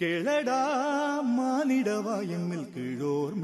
கேளடா மானிடவா எம்மில் கீழோர்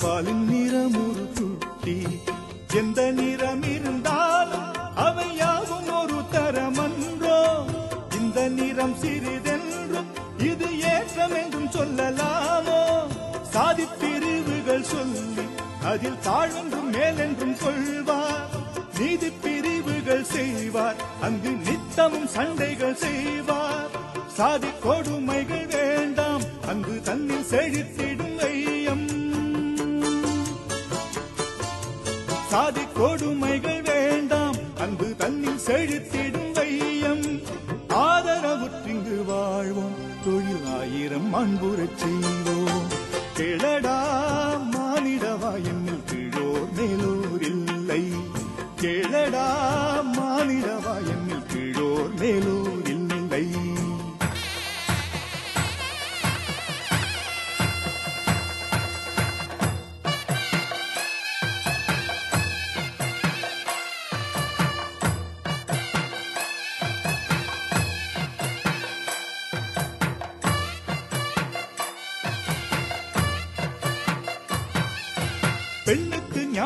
வெள்ளைப்பாலின் நிறம் ஒரு துட்டி எந்த நிறம் இருந்தாலும் அவை யாவும் ஒரு தரமன்றோ. இந்த நிறம் சிறிதென்றும் இது ஏற்றம் என்றும் சொல்லலாமோ? சாதி பிரிவுகள் சொல்லி அதில் தாழ்வென்றும் மேலென்றும் கொள்வார். நீதி பிரிவுகள் செய்வார். அங்கு நித்தமும் சண்டைகள் செய்வார். சாதி கொடுமைகள் வேண்டாம். அங்கு தன்னில் செழித்திடும் ஐயா சாதி கொடுமைகள் வேண்டாம். அன்பு தன்னில் செழித்திடும் வையம். ஆதரவுற்றிங்கு வாழ்வோம். தொழில் ஆயிரம் அன்புறச் செய்வோம். கிழடா மானிடவா என்னில் கீழோர் மேலோர் இல்லை. கிழடா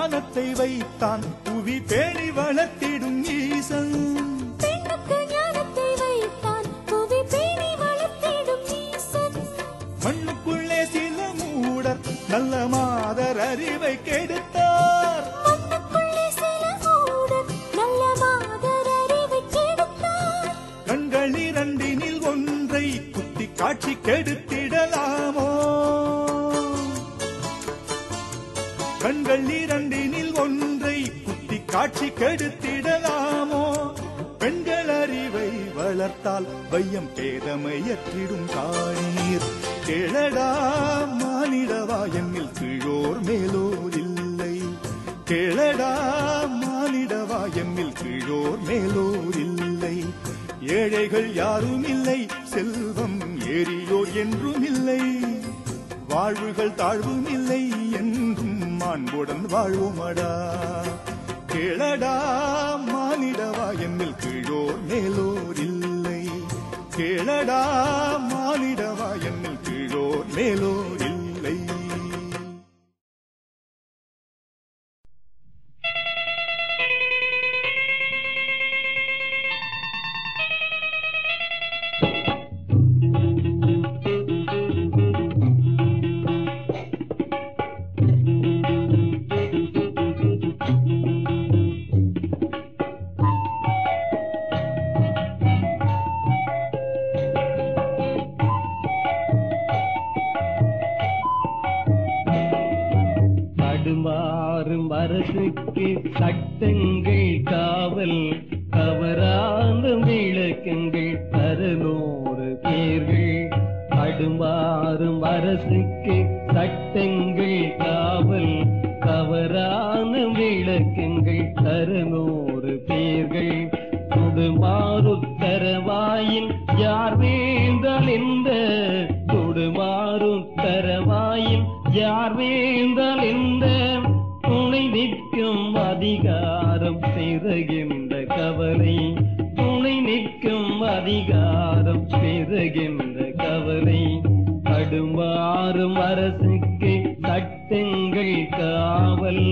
ஞானத்தை வைத்தான் புவி பேணி வளர்த்திடும் ஈசன். மண்ணுக்குள்ளே சில மூடர் நல்ல மாதர் அறிவை கெடுத்தார் கெடுத்திடலாமோ? பெண்கள் அறிவை வளர்த்தால் வையம் பேதமையற்றிடும் காணீர். கேளடா மானிடவா எம்மில் கீழோர் மேலோர் இல்லை. கேளடா மானிடவா எம்மில் கீழோர் மேலோர் இல்லை. ஏழைகள் யாரும் இல்லை செல்வம் ஏறியோர் என்றும் இல்லை. வாழ்வுகள் தாழ்வும் இல்லை என்றும் மாண்புடன் வாழ்வோமடா. கேளடா மானிடவா எம்மில் கீழோர் மேலோர் இல்லை. கேளடா மானிடவா எம்மில் கீழோர் மேலோர் தடுமாறும் அரசுக்கு சட்டங்கள் காவல் தவறான விளக்கங்கள் தருநூறு பேர்கள். துடுமாறுத்தரவாயின் யார் வேந்தல் இந்த துடுமாறுத்தரவாயின் யார் வே அரசுக்கு தட்டுங்கள் காவல்.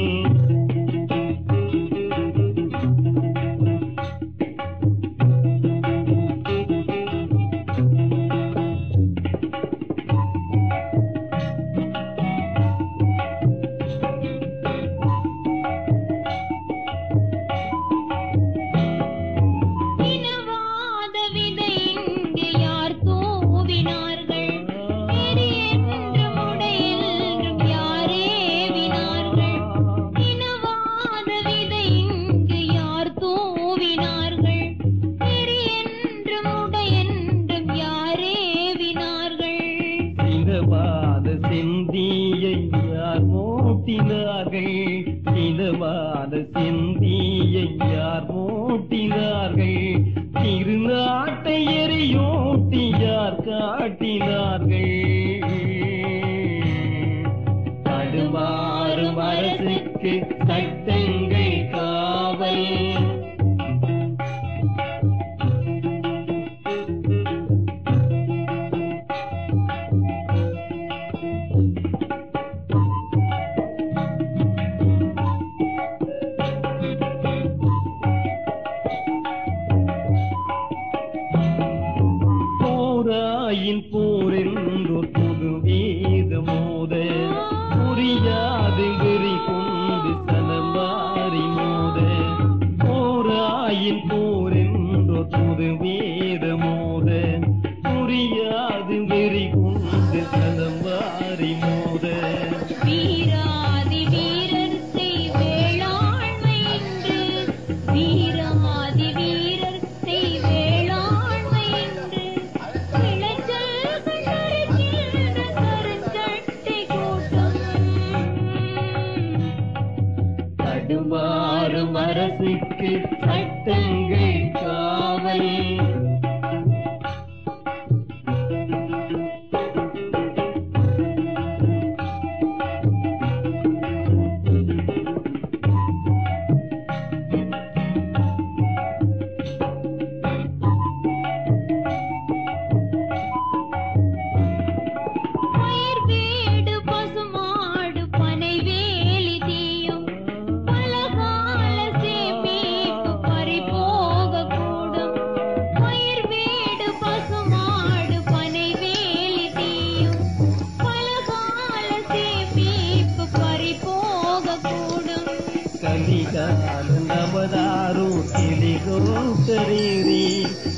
కలిగానందమదారు తెలిగో సరీరి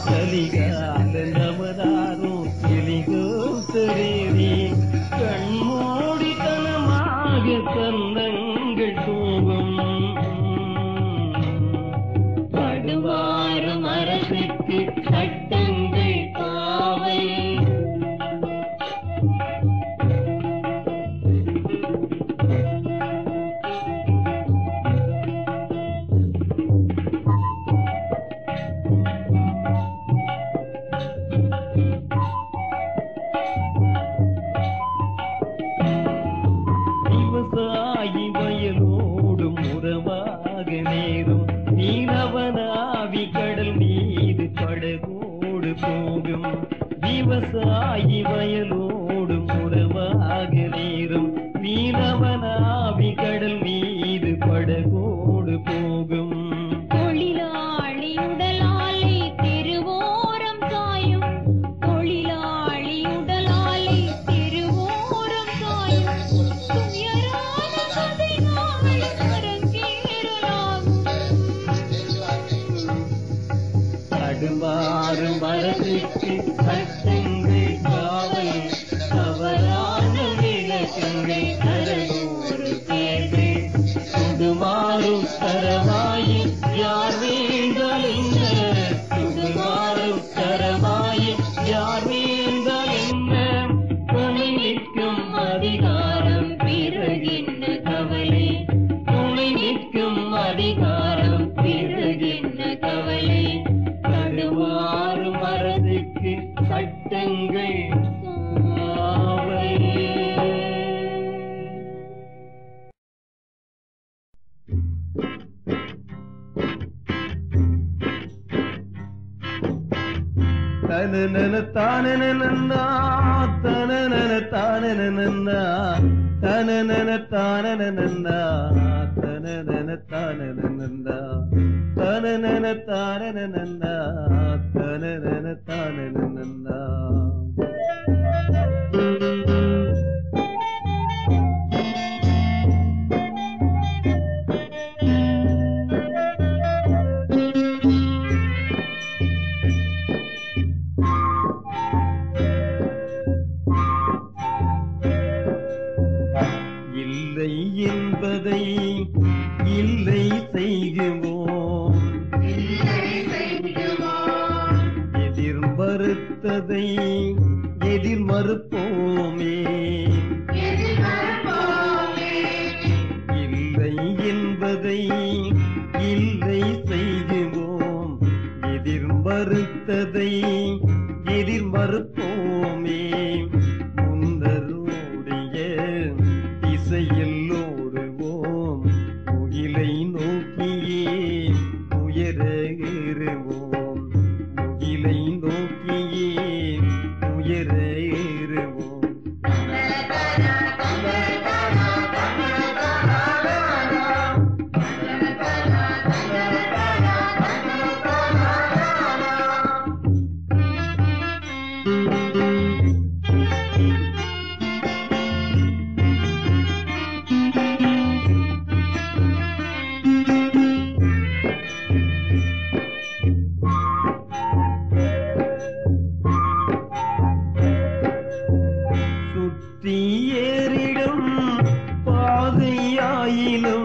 కలిగానందమదారు తెలిగో సరీరి തനനന്ദ തനനന തനനന്ദ തനനന തനനന്ദ തനനന തനനന്ദ tem பாதையாயிலும்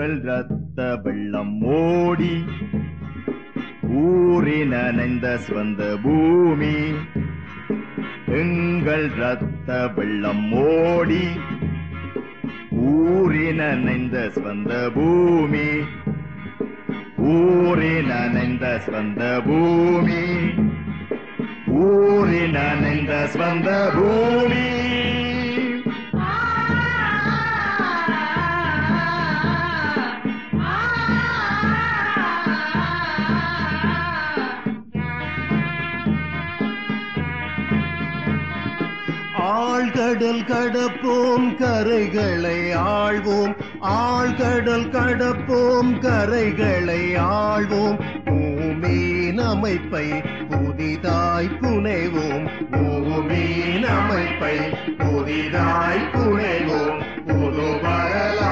எங்கள் ரத்த வெள்ளம் ஓடி ஊரின் நனைந்த சிவந்த பூமி எங்கள் ரத்த வெள்ளம் ஓடி ஊரின் நனைந்த சிவந்த பூமி ஊரின் நனைந்த சிவந்த பூமி ஊரின் நனைந்த சிவந்த பூமி. ஆழ்கடல் கடப்போம் கரைகளை ஆழ்வோம். ஆழ்கடல் கடப்போம் கரைகளை ஆழ்வோம். பூமியின் அமைப்பை புதிதாய் புனைவோம். பூமியின் அமைப்பை புதிதாய் புனைவோம். புது வரலாறும்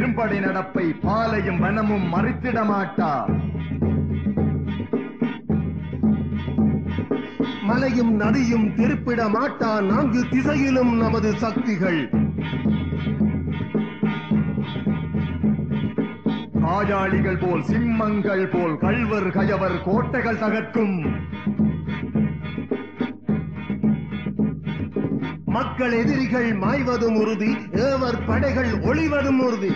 பெரும்படை நடப்பை பாலையும் வனமும் மறித்திட மாட்டா மலையும் நதியும் திருப்பிட மாட்டா நான்கு திசையிலும் நமது சக்திகள். காயாளிகள் போல் சிம்மங்கள் போல் கல்வர் கயவர் கோட்டைகள் தகர்க்கும். மக்கள் எதிரிகள் மாய்வதும் உறுதி ஏவர் படைகள் ஒளிவதும் உறுதி.